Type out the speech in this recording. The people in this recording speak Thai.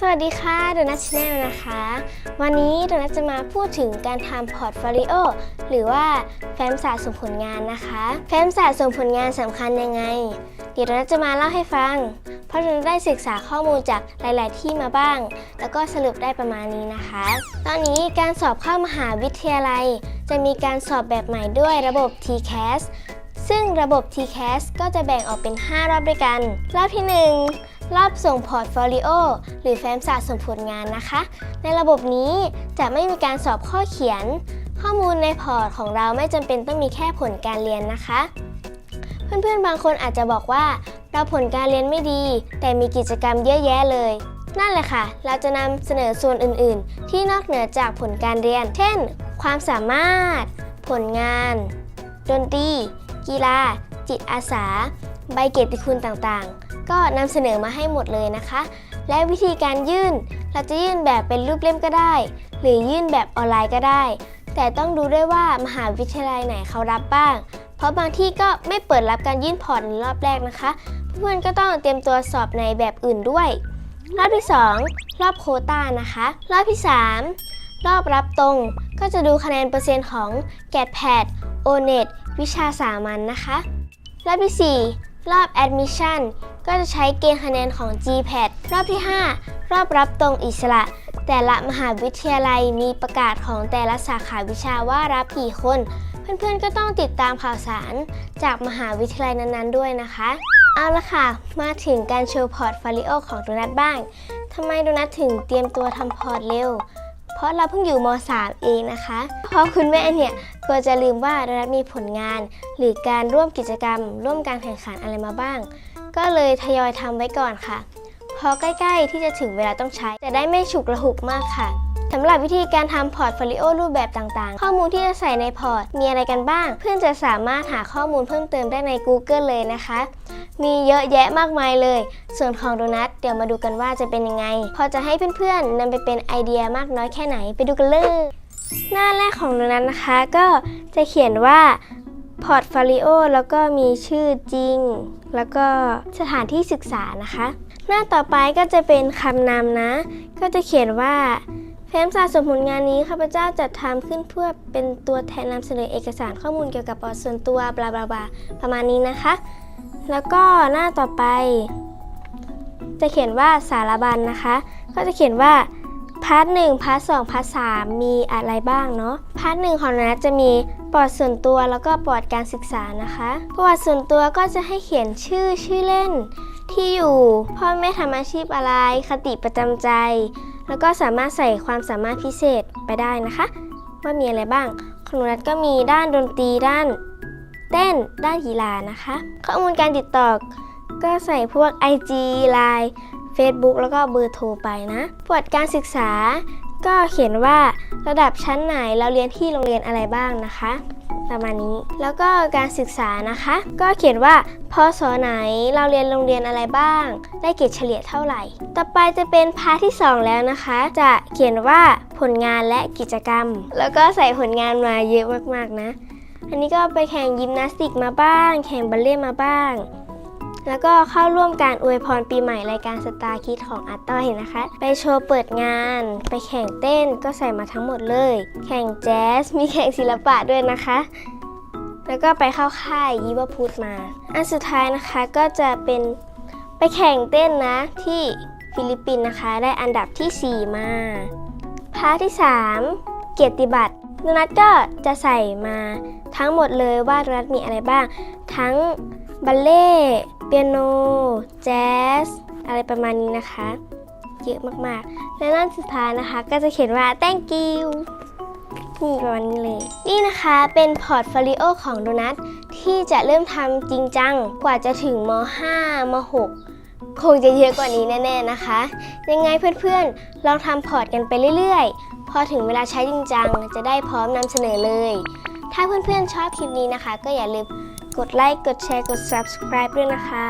สวัสดีค่ะโดนัทชาแนลนะคะ วันนี้โดนัทจะมาพูดถึงการทำพอร์ตโฟลิโอหรือว่าแฟ้มสะสมผลงานนะคะ แฟ้มสะสมผลงานสำคัญยังไง เดี๋ยวโดนัทจะมาเล่าให้ฟัง เพราะโดนัทได้ศึกษาข้อมูลจากหลาย ๆ ที่มาบ้าง แล้วก็สรุปได้ประมาณนี้นะคะ ตอนนี้การสอบเข้ามหาวิทยาลัย จะมีการสอบแบบใหม่ด้วยระบบ TCAS ซึ่งระบบ TCAS ก็จะแบ่งออกเป็น 5 รอบด้วยกัน รอบที่ 1 รอบส่งพอร์ตโฟลิโอหรือแฟ้มสะสมผลงานนะคะ ในระบบนี้จะไม่มีการสอบข้อเขียน ข้อมูลในพอร์ตของเราไม่จำเป็นต้องมีแค่ผลการเรียนนะคะ เพื่อนๆบางคนอาจจะบอกว่า เราผลการเรียนไม่ดี แต่มีกิจกรรมเยอะแยะเลย นั่นแหละค่ะ เราจะนำเสนอส่วนอื่น ๆ ที่นอกเหนือจากผลการเรียน เช่น ความสามารถ ผลงาน ดนตรี กีฬา จิตอาสา ใบเกียรติคุณต่างๆ ก็นำเสนอมาให้หมดเลยนะคะ และวิธีการยื่นเราจะยื่นแบบเป็นรูปเล่มก็ได้ หรือยื่นแบบออนไลน์ก็ได้ แต่ต้องดูด้วยว่ามหาวิทยาลัยไหนเขารับบ้าง เพราะบางที่ก็ไม่เปิดรับการยื่นพอร์ตในรอบแรกนะคะ เพื่อนก็ต้องเตรียมตัวสอบในแบบอื่นด้วย รอบที่ 2 รอบโคต้านะคะ รอบที่ 3 รอบรับตรง ก็จะดูคะแนนเปอร์เซ็นต์ของ g a t p a d o n e t วิชาสามัญนนะคะรอบที่ 4 รอบ Admission ก็จะใช้เกณฑ์คะแนนของ GPAT รอบที่ 5 รอบรับตรงอิสระ แต่ละมหาวิทยาลัยมีประกาศของแต่ละสาขาวิชาว่ารับกี่คน เพื่อนๆก็ต้องติดตามข่าวสารจากมหาวิทยาลัยนั้นๆด้วยนะคะ เอาละค่ะ มาถึงการโชว์พอร์ตโฟลิโอของโดนัทบ้างทำไมโดนัทถึงเตรียมตัวทำพอร์ตเร็ว เพราะเราเพิ่งอยู่ม .3 เองนะคะ เพราะคุณแม่เนี่ยกลัวจะลืมว่าโดนัทมีผลงาน หรือการร่วมกิจกรรม ร่วมการแข่งขันอะไรมาบ้าง ก็เลยทยอยทำไว้ก่อนค่ะ พอใกล้ๆที่จะถึงเวลาต้องใช้จะได้ไม่ฉุกระหุกมากค่ะ สำหรับวิธีการทำพอร์ตโฟลิโอรูปแบบต่างๆ ข้อมูลที่จะใส่ในพอร์ตมีอะไรกันบ้าง เพื่อนจะสามารถหาข้อมูลเพิ่มเติมได้ใน Google เลยนะคะ มีเยอะแยะมากมายเลย ส่วนของโดนัทเดี๋ยวมาดูกันว่าจะเป็นยังไง พอจะให้เพื่อนๆนำไปเป็นไอเดียมากน้อยแค่ไหนไปดูกันเลย หน้าแรกของโดนัทนะคะก็จะเขียนว่าพอร์ตโฟลิโอแล้วก็มีชื่อจริง แล้วก็สถานที่ศึกษานะคะ หน้าต่อไปก็จะเป็นคำนำนะ ก็จะเขียนว่า แฟ้มสะสมผลงานนี้ข้าพเจ้าจัดทำขึ้นเพื่อเป็นตัวแทนนำเสนอเอกสารข้อมูลเกี่ยวกับประวัติส่วนตัวบลาบลาบลาประมาณนี้นะคะ แล้วก็หน้าต่อไป จะเขียนว่าสารบัญนะคะ ก็จะเขียนว่าพาร์ทหนึ่งพาร์ทสองพาร์ทสามมีอะไรบ้างเนาะพาร์ทหนึ่งของนัทจะมีประวัติส่วนตัวแล้วก็ประวัติการศึกษานะคะ ประวัติส่วนตัวก็จะให้เขียนชื่อชื่อเล่น ที่อยู่ พ่อแม่ทำอาชีพอะไร คติประจำใจ แล้วก็สามารถใส่ความสามารถพิเศษไปได้นะคะ ว่ามีอะไรบ้างของหนูนัทก็มีด้านดนตรีด้านเต้นด้านกีฬานะคะ ข้อมูลการติดต่อก็ใส่พวก IG Line Facebook แล้วก็เบอร์โทรไปนะประวัติการศึกษาก็เขียนว่าระดับชั้นไหนเราเรียนที่โรงเรียนอะไรบ้างนะคะ ประมาณนี้ แล้วก็การศึกษานะคะ ก็เขียนว่าพศไหนเราเรียนโรงเรียนอะไรบ้าง ได้เกรดเฉลี่ยเท่าไหร่ ต่อไปจะเป็นพาร์ทที่ 2 แล้วนะคะ จะเขียนว่าผลงานและกิจกรรม แล้วก็ใส่ผลงานมาเยอะมากๆนะ อันนี้ก็ไปแข่งยิมนาสติกมาบ้าง แข่งบัลเล่ต์มาบ้าง แล้วก็เข้าร่วมการอวยพรปีใหม่รายการสตาร์คิดของอาต้อยนะคะ ไปโชว์เปิดงาน ไปแข่งเต้นก็ใส่มาทั้งหมดเลย แข่งแจ๊ส มีแข่งศิลปะด้วยนะคะแล้วก็ไปเข้าค่ายยิวพุทธมา อันสุดท้ายนะคะก็จะเป็นไปแข่งเต้นนะที่ฟิลิปปินส์นะคะ ได้อันดับทีสี่4 มาพาร์ทที่ 3 เกียรติบัตรโดนัทก็จะใส่มาทั้งหมดเลยว่าโดนัทมีอะไรบ้าง ทั้ง บัลเล่เปียโน แจ๊ส อะไรประมาณนี้นะคะ เยอะมากๆ และหน้าสุดท้ายนะคะ ก็จะเขียนว่า thank you นี่ประมาณนี้เลย นี่นะคะเป็นพอร์ตโฟลิโอของโดนัทที่จะเริ่มทำจริงจังกว่าจะถึงม .5 ม .6 คงจะเยอะกว่านี้แน่ๆนะคะ ยังไงเพื่อนๆ ลองทำพอร์ตกันไปเรื่อยๆ พอถึงเวลาใช้จริงจังจะได้พร้อมนำเสนอเลย ถ้าเพื่อนๆชอบคลิปนี้นะคะ ก็อย่าลืม กดไลค์ กดแชร์ กด subscribe ด้วยนะคะ